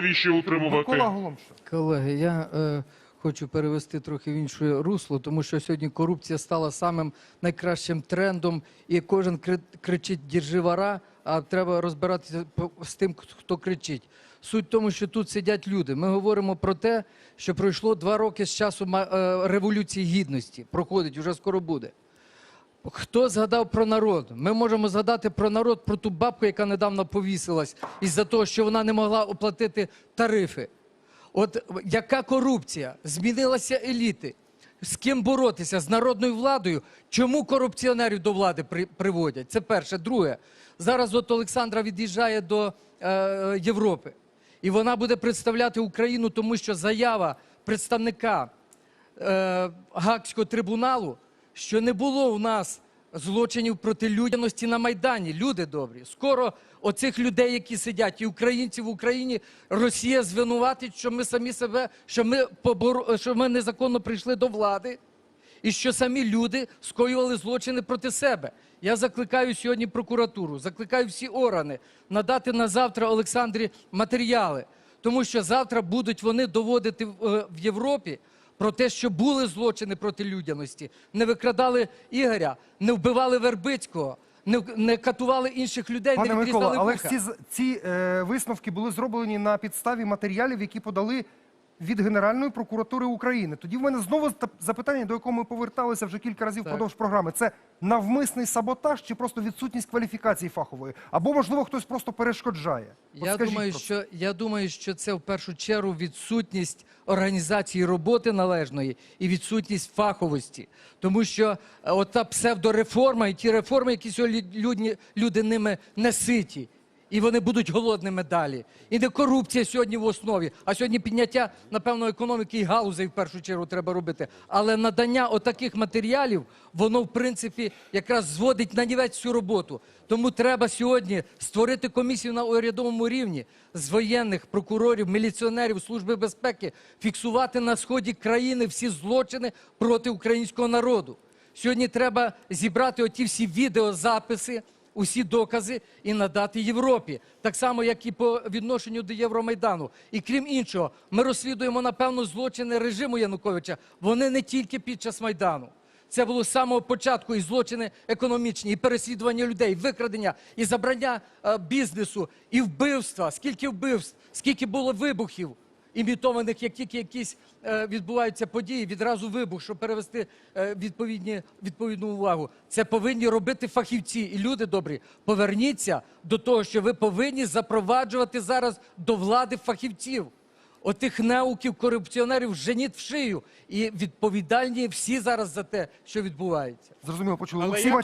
навіщо утримувати? Микола Голомша. Колеги, я е, хочу перевести трохи в інше русло, тому що сьогодні корупція стала самим найкращим трендом, і кожен кри- кричить «Держи вора», а треба розбиратися по- з тим, хто кричить. Суть в тому, що тут сидять люди. Ми говоримо про те, що пройшло два роки з часу ма- е, Революції Гідності. Проходить, вже скоро буде. Хто згадав про народ? Ми можемо згадати про народ, про ту бабку, яка недавно повісилась із-за того, що вона не могла оплатити тарифи. От яка корупція? Змінилися еліти. З ким боротися? З народною владою? Чому корупціонерів до влади при, приводять? Це перше. Друге, зараз от Олександра від'їжджає до е, Європи. І вона буде представляти Україну, тому що заява представника е, Гаагського трибуналу, що не було у нас злочинів проти людяності на Майдані. Люди добрі. Скоро оцих людей, які сидять, і українців в Україні, Росія звинуватить, що ми самі себе, що ми, побор... що ми незаконно прийшли до влади. І що самі люди скоювали злочини проти себе. Я закликаю сьогодні прокуратуру, закликаю всі органи надати на завтра Олександрі матеріали, тому що завтра будуть вони доводити в, е, в Європі про те, що були злочини проти людяності, не викрадали Ігоря, не вбивали Вербицького, не, не катували інших людей, Пане не Микола, відрізали але вуха. ці, ці е, висновки були зроблені на підставі матеріалів, які подали від Генеральної прокуратури України. Тоді в мене знову та- запитання, до якого ми поверталися вже кілька разів впродовж програми. Це навмисний саботаж чи просто відсутність кваліфікації фахової? Або, можливо, хтось просто перешкоджає? От Я думаю, що я думаю, що це в першу чергу відсутність організації роботи належної і відсутність фаховості. Тому що е, ота псевдореформа і ті реформи, які сьогодні люди ними не ситі. І вони будуть голодними далі. І не корупція сьогодні в основі, а сьогодні підняття, напевно, економіки і галузей в першу чергу треба робити. Але надання отаких матеріалів, воно в принципі якраз зводить на нівець всю роботу. Тому треба сьогодні створити комісію на урядовому рівні з воєнних прокурорів, міліціонерів, служби безпеки, фіксувати на сході країни всі злочини проти українського народу. Сьогодні треба зібрати оті всі відеозаписи усі докази і надати Європі, так само, як і по відношенню до Євромайдану. І крім іншого, ми розслідуємо напевно злочини режиму Януковича. Вони не тільки під час майдану. Це було з самого початку і злочини економічні, і переслідування людей, і викрадення, і забрання е, бізнесу, і вбивства. Скільки вбивств, скільки було вибухів імітованих, як тільки якісь е, відбуваються події, відразу вибух, щоб перевести е, відповідні, відповідну увагу. Це повинні робити фахівці. І люди добрі, поверніться до того, що ви повинні запроваджувати зараз до влади фахівців. Отих неуків, корупціонерів женіть в шию. І відповідальні всі зараз за те, що відбувається. Зрозуміло, почули.